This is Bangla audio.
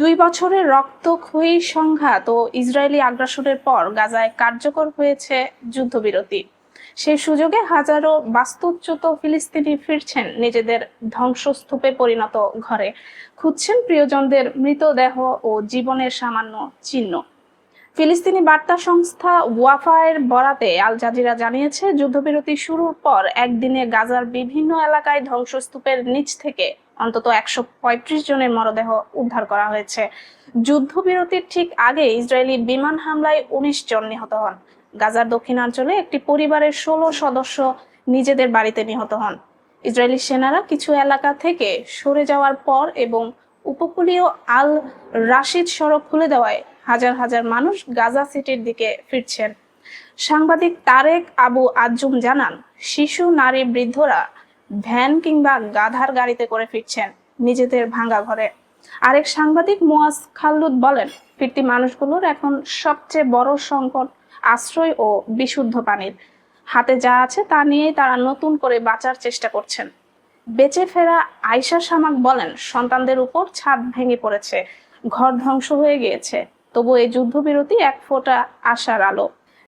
দুই বছরের রক্তক্ষয়ী সংঘাত ও ইসরায়েলি আগ্রাসনের পর গাজায় কার্যকর হয়েছে যুদ্ধবিরতি। সেই সুযোগে হাজারো বাস্তুচ্যুত ফিলিস্তিনি ফিরছেন নিজেদের ধ্বংসস্তূপে পরিণত ঘরে। খুঁজছেন প্রিয়জনদের মৃতদেহ ও জীবনের সামান্য চিহ্ন। ফিলিস্তিনি বার্তা সংস্থা ওয়াফায়ের বরাতে আল জাজিরা জানিয়েছে, যুদ্ধবিরতি শুরুর পর একদিনে গাজার বিভিন্ন এলাকায় ধ্বংসস্তূপের নিচ থেকে অন্তত একশো পঁয়ত্রিশ জনের মরদেহ উদ্ধার করা হয়েছে। যুদ্ধবিরতির ঠিক আগে ইসরায়েলি বিমান হামলায় উনিশ জন নিহত হন। গাজার দক্ষিণাঞ্চলে একটি পরিবারের ষোলো সদস্য নিজেদের বাড়িতে নিহত হন। ইসরায়েলি সেনারা কিছু এলাকা থেকে সরে যাওয়ার পর এবং উপকূলীয় আল রাশিদ সড়ক খুলে দেওয়ায় হাজার হাজার মানুষ গাজা সিটির দিকে ফিরছেন। সাংবাদিক তারেক আবু আজুম জানান, শিশু, নারী, বৃদ্ধরা ভ্যান কিংবা গাধার গাড়িতে করে ফিরছেন নিজেদের ভাঙা ঘরে। আরেক সাংবাদিক মুয়াজ খাল্লুদ বলেন, ফিরতি মানুষগুলোর এখন সবচেয়ে বড় সংকট আশ্রয় ও বিশুদ্ধ পানির। হাতে যা আছে তা নিয়েই তারা নতুন করে বাঁচার চেষ্টা করছেন। বেঁচে ফেরা আয়শা শামাক বলেন, সন্তানদের উপর ছাদ ভেঙে পড়েছে, ঘর ধ্বংস হয়ে গিয়েছে। তবু এই যুদ্ধবিরতি এক ফোঁটা আশার আলো।